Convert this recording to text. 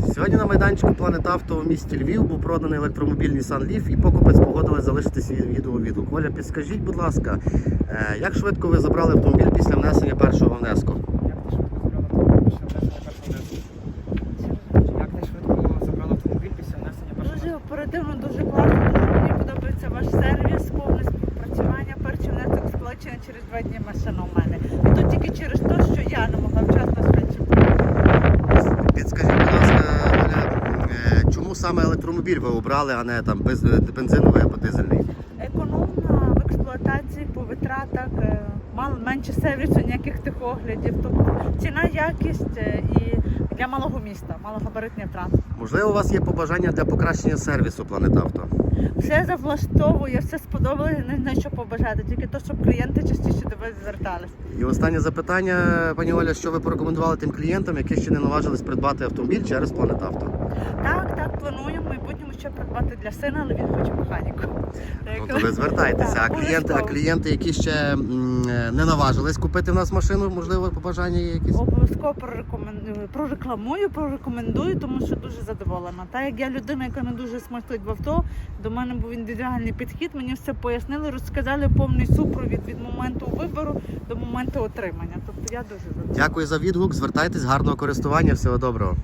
Сьогодні на майданчику Планет Авто у місті Львів був проданий електромобіль Nissan Leaf і покупець погодили залишити свій відеовідгук. Оля, підскажіть, будь ласка, е, як швидко ви забрали автомобіль після внесення першого внеску? Як ти швидко забрала автомобіль після внесення першого Дуже оперативно, дуже класно. Дуже мені подобається ваш сервіс, повне співпрацювання. Перший внесок сплачений через два дні машина у мене. Тут тільки через те, що я не могла вчасно швидше. Підскажіть, будь ласка, Оля, е, чому саме електромобіль ви обрали, а не там без- е, бензиновий або дизельний? Економна в експлуатації по витратах, е, мало менше сервісу, ніяких техоглядів. Тобто ціна, якість е, і для малого міста, малогабаритний транспорт. Можливо, у вас є побажання для покращення сервісу Планет Авто? Все завлаштовує, все сподобалося, не знаю, що побажати, тільки то, щоб клієнти частіше до вас зверталися. І останнє запитання, пані Оля, що ви порекомендували тим клієнтам, які ще не наважились придбати автомобіль через Планет Авто? Так, так, планую в майбутньому ще придбати для сина, але він хоче механіку. Ну, то ви звертайтеся. А клієнти, а клієнти, які ще м, е, не наважились купити в нас машину, можливо, побажання є якісь? Обов'язково прорекомендую, прорекламую, прорекомендую, тому що дуже задоволена. Та як я людина, яка не дуже смаклить в авто, до мене був індивідуальний підхід, мені все пояснили, розказали повний супровід від моменту вибору до моменту отримання. Тобто я дуже задоволена. Дякую за відгук. Звертайтесь, гарного користування, всього доброго.